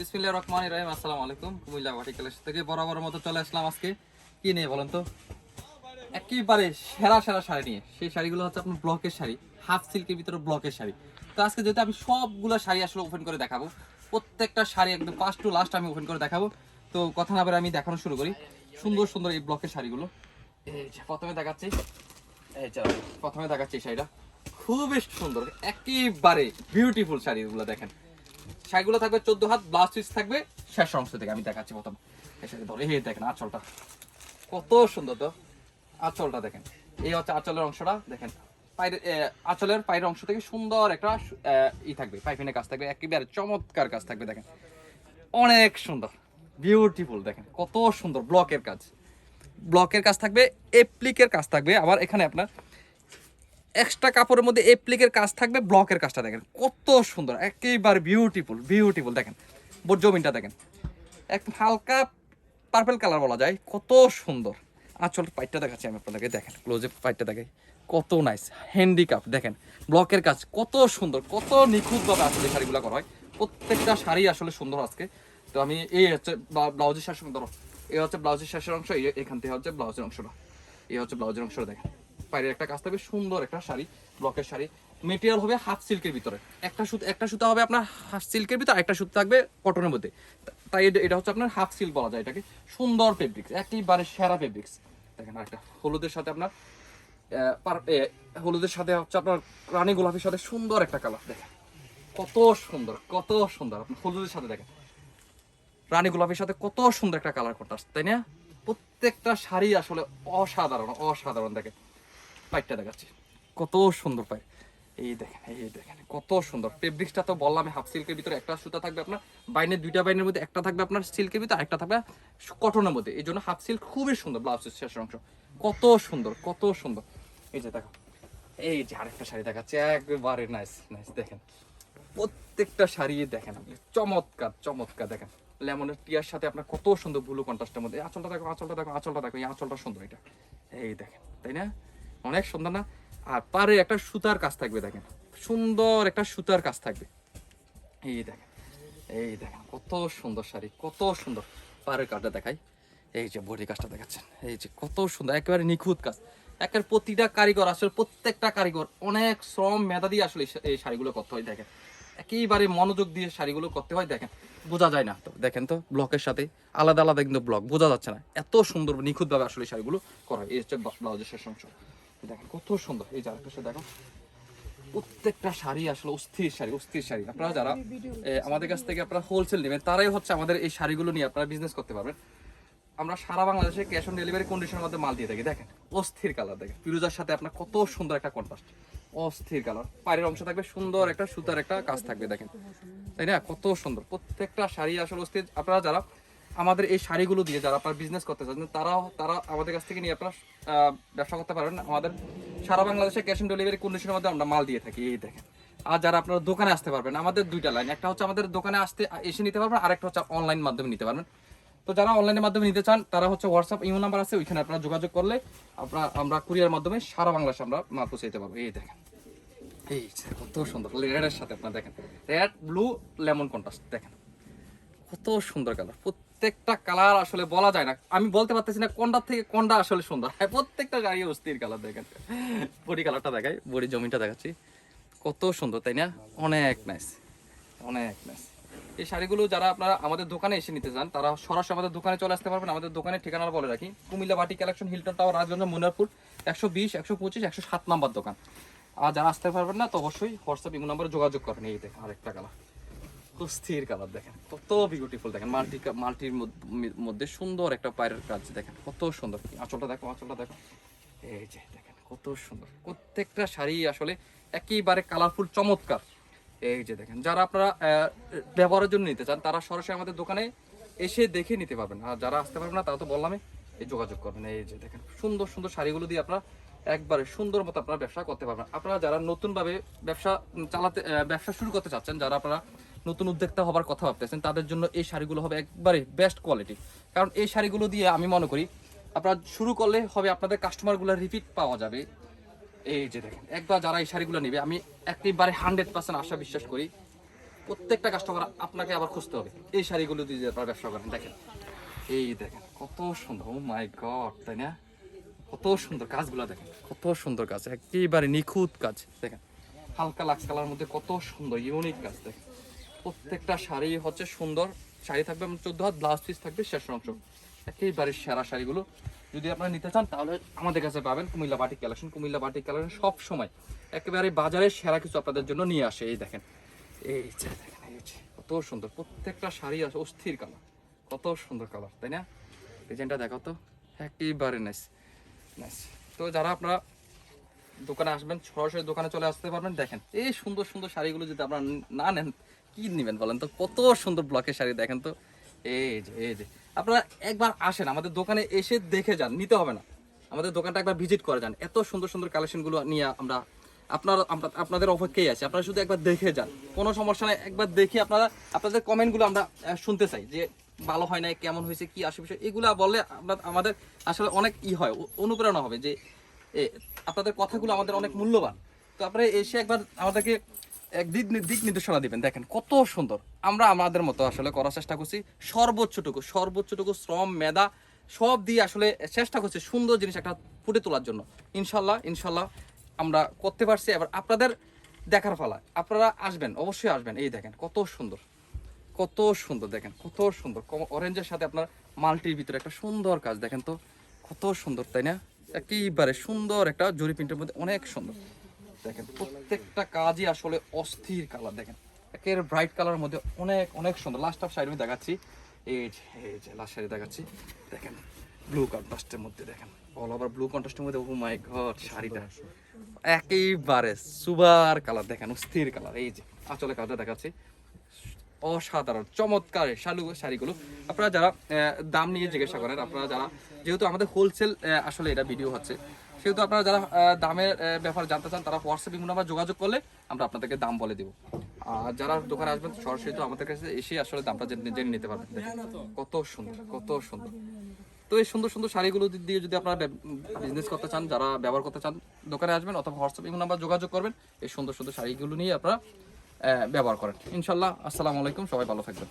রহিম, আসসালামু আলাইকুম। কুমিল্লা থেকে বরাবর মতো চলে আসলাম আজকে। কি নিয়ে বলেন তো? একেবারে সেরা সেরা শাড়ি নিয়ে। সেই শাড়িগুলো হচ্ছে আপনার ব্লকের শাড়ি, হাফ সিল্কের ভিতরে ব্লকের শাড়ি। তো আজকে যেহেতু আমি সবগুলো শাড়ি আসলে ওপেন করে দেখাবো, প্রত্যেকটা শাড়ি একদম ফার্স্ট টু লাস্ট আমি ওপেন করে দেখাবো। তো কথা না বলে আমি দেখানো শুরু করি। সুন্দর সুন্দর এই ব্লকের শাড়িগুলো। প্রথমে দেখাচ্ছি। প্রথমে দেখাচ্ছি শাড়িটা। খুবই সুন্দর, একেবারে বিউটিফুল শাড়িগুলো দেখেন। শাড়িগুলো থাকবে চোদ্দ হাত ব্লাউজ পিস থাকবে শেষ অংশ থেকে। আমি দেখাচ্ছি প্রথম। এসে ধরে, এই দেখেন আঁচলটা। কত সুন্দর তো। আঁচলটা দেখেন। এই হচ্ছে আঁচলের অংশটা, দেখেন। পায়ের আঁচলের পায়ের অংশ থেকে সুন্দর একটা ই থাকবে, পাইপিনের কাজ থাকবে, একেবারে চমৎকার কাজ থাকবে, দেখেন। অনেক সুন্দর। বিউটিফুল দেখেন। কত সুন্দর ব্লকের কাজ। ব্লকের কাজ থাকবে এপ্লিকের কাজ থাকবে। আবার এখানে আপনার এক্সট্রা কাপড়ের মধ্যে এপ্লিকের কাজ থাকবে ব্লকের কাজটা দেখেন। কত সুন্দর, একেবারে বিউটিফুল বিউটিফুল দেখেন। বোর জমিনটা দেখেন। একদম হালকা পার্পেল কালার বলা যায়, কত সুন্দর। আঁচল পাইটটা দেখাচ্ছি আমি আপনাদেরকে, দেখেন ক্লোজে পাইটটা দেখে কত নাইস হ্যান্ডিকাপ দেখেন ব্লকের কাজ, কত সুন্দর, কত নিখুঁতভাবে আসলে শাড়িগুলো করা হয়। প্রত্যেকটা শাড়ি আসলে সুন্দর আজকে। তো আমি এই হচ্ছে ব্লাউজের শাসন, ধরো, এই হচ্ছে ব্লাউজের শাসের অংশ এখান থেকে হচ্ছে ব্লাউজের অংশটা। এই হচ্ছে ব্লাউজের অংশটা দেখেন। বাইরের একটা কাজ থাকবে সুন্দর একটা শাড়ি, ব্লকের শাড়ি। মেটেরিয়াল হবে হাফ সিল্কের ভিতরে। একটা সুতো একটা সুতো হবে আপনার হাফ সিল্কের ভিতরে একটা সুতো থাকবে কটনের মধ্যে। তাই এটা- হচ্ছে আপনার হাফ সিল্ক বলা যায় এটাকে। সুন্দর ফেব্রিক্স একেবারে সেরা ফেব্রিক্স দেখেন আরেকটা, হলুদের সাথে আপনার হলুদের সাথে হচ্ছে আপনার রানী গোলাপের সাথে সুন্দর একটা কালার দেখেন। কত সুন্দর কত সুন্দর। আপনি হলুদের সাথে দেখেন। রানী গোলাপের সাথে কত সুন্দর একটা কালার কন্ট্রাস্ট তাই না? প্রত্যেকটা শাড়ি আসলে অসাধারণ অসাধারণ দেখেন। পাইটটা দেখাচ্ছি। কত সুন্দর পাই এই দেখেন এই দেখেন, কত সুন্দর। ফেব্রিক্সটা তো বললাম হাফ সিল্কের ভিতরে একটা সুতা থাকবে আপনার, বাইনের দুইটা বাইনের মধ্যে একটা থাকবে আপনার সিল্কের ভিতরে একটা থাকবে কটনের মধ্যে। এই জন্য হাফ সিল্ক খুবই সুন্দর ব্লাউজের শেষ অংশ। কত সুন্দর কত সুন্দর। এই যে দেখো, এই যে আরেকটা শাড়ি দেখাচ্ছি, একবারে নাইস নাইস দেখেন। প্রত্যেকটা শাড়ি দেখেন আপনি, চমৎকার চমৎকার, দেখেন। লেমনের টিয়ার সাথে আপনার কত সুন্দর ব্লু কন্ট্রাস্টের মধ্যে আঁচলটা দেখো আঁচলটা দেখো আঁচলটা দেখো, এই আঁচলটা সুন্দর এটা। এই দেখেন, তাই না? অনেক সুন্দর না? আর পারে একটা সুতার কাজ থাকবে, দেখেন। সুন্দর একটা সুতার কাজ থাকবে। এই দেখেন এই দেখেন, কত সুন্দর শাড়ি, কত সুন্দর। পাড়ের কাজটা দেখাই। এই যে বডি কাজটা দেখাচ্ছেন। এই যে কত সুন্দর, একেবারে নিখুঁত কাজ। একের প্রতিটা কারিগর, আসলে প্রত্যেকটা কারিগর অনেক শ্রম মেধা দিয়ে আসলে এই শাড়িগুলো করতে হয়, দেখেন। একেবারে মনোযোগ দিয়ে শাড়িগুলো করতে হয়, দেখেন। বোঝা যায় না তো, দেখেন তো, ব্লকের সাথে আলাদা আলাদা কিন্তু ব্লক, বোঝা যাচ্ছে না। এত সুন্দর নিখুঁতভাবে আসলে শাড়িগুলো করা হয়। এই হচ্ছে ব্লাউজের শেষ অংশ দেখেন, কত সুন্দর। এই যে আরেকটা শাড়ি দেখো। প্রত্যেকটা শাড়ি আসলে অস্থির শাড়ি অস্থির শাড়ি। আপনারা যারা আমাদের কাছ থেকে আপনারা হোলসেল নেবেন, তারাই হচ্ছে আমাদের এই শাড়িগুলো নিয়ে আপনারা বিজনেস করতে পারবেন। আমরা সারা বাংলাদেশে ক্যাশ অন ডেলিভারি কন্ডিশনের মধ্যে মাল দিয়ে থাকি। দেখেন, অস্থির কালার দেখেন। ফিরোজার সাথে আপনার কত সুন্দর একটা কন্ট্রাস্ট অস্থির কালার পায়ের অংশ থাকবে সুন্দর একটা সুতার একটা কাজ থাকবে, দেখেন। তাই না? কত সুন্দর। প্রত্যেকটা শাড়ি আসলে অস্থির। আপনারা যারা আমাদের এই শাড়িগুলো দিয়ে যারা আপনার বিজনেস করতে চাচ্ছেন, তারাও, তারা আমাদের কাছ থেকে নিয়ে আপনারা ব্যবসা করতে পারবেন। আমাদের সারা বাংলাদেশে ক্যাশ অন ডেলিভারি কন্ডিশনের মধ্যে আমরা মাল দিয়ে থাকি, এই দেখেন। আর যারা আপনারা দোকানে আসতে পারবেন, আমাদের দুইটা লাইন একটা হচ্ছে আমাদের দোকানে আসতে এসে নিতে পারবেন, আরেকটা হচ্ছে অনলাইন মাধ্যমে নিতে পারবেন। তো যারা অনলাইনের মাধ্যমে নিতে চান, তারা হচ্ছে হোয়াটসঅ্যাপ ইমো নাম্বার আছে, ওইখানে আপনারা যোগাযোগ করলে আপনারা, আমরা কুরিয়ার মাধ্যমে সারা বাংলাদেশে আমরা মাল পৌঁছে পারব, এই দেখেন। এই কত সুন্দর রেডের সাথে আপনারা দেখেন। রেড ব্লু লেমন কন্ট্রাস্ট দেখেন। কত সুন্দর কালার প্রত্যেকটা কালার আসলে বলা যায় না। আমি বলতে পারতেছি না কোনটা থেকে কোনটা আসলে সুন্দর। হ্যাঁ, প্রত্যেকটা গাড়ি অস্থির কালার দেখেন। বডি কালারটা দেখাই বডি জমিটা দেখাচ্ছি। কত সুন্দর তাই না? অনেক নাইস অনেক নাইস এই শাড়িগুলো যারা আপনারা আমাদের দোকানে এসে নিতে চান তারা সরাসরি আমাদের দোকানে চলে আসতে পারবেন। আমাদের দোকানের ঠিকানা বলে রাখি। Comilla batik collection Hilton tower Rajganj Munarpur একশো বিশ একশো পঁচিশ একশো সাত নম্বর দোকান। আর যারা আসতে পারবেন না তো অবশ্যই হোয়াটসঅ্যাপ ইমো নম্বরে যোগাযোগ করেন এই আরেকটা কালার স্থির কালার দেখেন, কত বিউটিফুল দেখেন। মাল্টি মাল্টির মধ্যে সুন্দর একটা পায়ের কাজ দেখেন, কত সুন্দর। আঁচলটা দেখো আঁচলটা দেখো। এই যে দেখেন, কত সুন্দর। প্রত্যেকটা শাড়ি আসলে একেবারে কালারফুল চমৎকার। এই যে দেখেন, যারা আপনারা ব্যবহারের জন্য নিতে চান, তারা সরাসরি আমাদের দোকানে এসে দেখে নিতে পারবেন। আর যারা আসতে পারবেন না, তারা তো বললামই, এই যোগাযোগ করবেন। এই যে দেখেন, সুন্দর সুন্দর শাড়িগুলো দিয়ে আপনারা একবারে সুন্দর মতো আপনারা ব্যবসা করতে পারবেন। আপনারা যারা নতুনভাবে ব্যবসা চালাতে ব্যবসা শুরু করতে চাচ্ছেন, যারা আপনারা নতুন উদ্যোক্তা হবার কথা ভাবতেছেন, তাদের জন্য এই শাড়িগুলো হবে একবারে বেস্ট কোয়ালিটি কারণ এই শাড়িগুলো দিয়ে আমি মনে করি, আপনারা শুরু করলে হবে আপনাদের কাস্টমারগুলো রিপিট পাওয়া যাবে। এই যে দেখেন, একবার যারা এই শাড়িগুলো নেবে, আমি একেবারে হান্ড্রেড পার্সেন্ট আশা বিশ্বাস করি, প্রত্যেকটা কাস্টমার আপনাকে আবার খুঁজতে হবে, এই শাড়িগুলো দিয়ে আপনারা ব্যবসা করেন। দেখেন, এই দেখেন, কত সুন্দর ও মাই গড তাই না? কত সুন্দর কাজগুলো দেখেন, কত সুন্দর কাজ একেবারে নিখুঁত কাজ, দেখেন। হালকা লাক্স কালার মধ্যে কত সুন্দর ইউনিক কাজ, দেখেন। প্রত্যেকটা শাড়ি হচ্ছে সুন্দর। শাড়ি থাকবে চোদ্দ হাত ব্লাউজ পিস থাকবে, শেষ অংশ। একেবারে সেরা শাড়িগুলো। যদি আপনারা নিতে চান, তাহলে আমাদের কাছে পাবেন Comilla batik collection. Comilla batik collection সব সময় একেবারে বাজারে সেরা কিছু আপনাদের জন্য নিয়ে আসে। এই দেখেন এই দেখেন, এই কত সুন্দর। প্রত্যেকটা শাড়ি আছে, অস্থির কালার। কত সুন্দর কালার, তাই না? ডিজাইনটা দেখো তো, একেবারে নাইস নাইস তো যারা আপনারা দোকানে আসবেন, সরাসরি দোকানে চলে আসতে পারবেন। দেখেন, এই সুন্দর সুন্দর শাড়িগুলো যদি আপনারা না নেন কি নেবেন বলেন তো? কত সুন্দর ব্লকের শাড়ি দেখেন তো। এই যে এই যে। আপনারা একবার আসেন, আমাদের দোকানে এসে দেখে যান, নিতে হবে না। আমাদের দোকানটা একবার ভিজিট করে যান। এত সুন্দর সুন্দর কালেকশনগুলো নিয়ে আমরা, আপনার আপনাদের অপেক্ষায় আছি। আপনারা শুধু একবার দেখে যান। কোনো সমস্যা নাই, একবার দেখে আপনারা, আপনাদের কমেন্টগুলো আমরা শুনতে চাই যে ভালো হয় নাই, কেমন হয়েছে, কি আসে বিষয়, এগুলো বললে আমাদের আসলে অনেক ই হয় অনুপ্রেরণা হবে যে আপনাদের কথাগুলো আমাদের অনেক মূল্যবান। তো আপনারা এসে একবার আমাদেরকে দিক দিক নির্দেশনা দিবেন। দেখেন কত সুন্দর। আমরা আমাদের মতো আসলে করার চেষ্টা করছি। সর্বোচ্চটুকু সর্বোচ্চটুকু শ্রম, মেধা সব দিয়ে আসলে চেষ্টা করছি সুন্দর জিনিস একটা ফুটে তোলার জন্য। ইনশাল্লাহ ইনশাল্লাহ আমরা করতে পারছি। এবার আপনাদের দেখার ফালা আপনারা আসবেন, অবশ্যই আসবেন। এই দেখেন কত সুন্দর। কত সুন্দর, দেখেন কত সুন্দর। অরেঞ্জের সাথে আপনার মাল্টির ভিতরে একটা সুন্দর কাজ, দেখেন তো। কত সুন্দর, তাই না? একেবারে সুন্দর একটা জরি প্রিন্টের মধ্যে অনেক সুন্দর। দেখেন, প্রত্যেকটা কাজই আসলে অস্থির কালার দেখেন। একের ব্রাইট কালারের মধ্যে অনেক অনেক সুন্দর। লাস্ট অফ সাইড আমি দেখাচ্ছি। এই যে লাস্ট সাইডে দেখাচ্ছি। দেখেন ব্লু কন্ট্রাস্টের মধ্যে, দেখেন। অল ওভার ব্লু কন্ট্রাস্টের মধ্যে ও মাই গড শাড়িটা। একেবারে সুবার কালার দেখেন, অস্থির কালার এই যে আঁচলে কালারটা দেখাচ্ছি। অসাধারণ, চমৎকার শালু, শাড়িগুলো। আপনারা যারা দাম নিয়ে জিজ্ঞাসা করেন, আপনারা যারা, যেহেতু আমাদের হোলসেল আসলে এটা ভিডিও হচ্ছে সেহেতু আপনারা যারা দামের ব্যাপারে জানতে চান, তারা হোয়াটসঅ্যাপ বিভিন্ন নাম্বার যোগাযোগ করলে আমরা আপনাদেরকে দাম বলে দেবো। আর যারা দোকানে আসবেন, সরাসরি তো আমাদের কাছে এসে আসলে দামটা জেনে নিতে পারবেন। কত সুন্দর কত সুন্দর। তো এই সুন্দর সুন্দর শাড়িগুলো দিয়ে যদি আপনারা বিজনেস করতে চান, যারা ব্যবহার করতে চান, দোকানে আসবেন অথবা হোয়াটসঅ্যাপ বিভিন্ন নাম্বার যোগাযোগ করবেন, এই সুন্দর সুন্দর শাড়িগুলো নিয়ে আপনারা ব্যবহার করেন। ইনশাল্লাহ আসসালামু আলাইকুম, সবাই ভালো থাকবেন।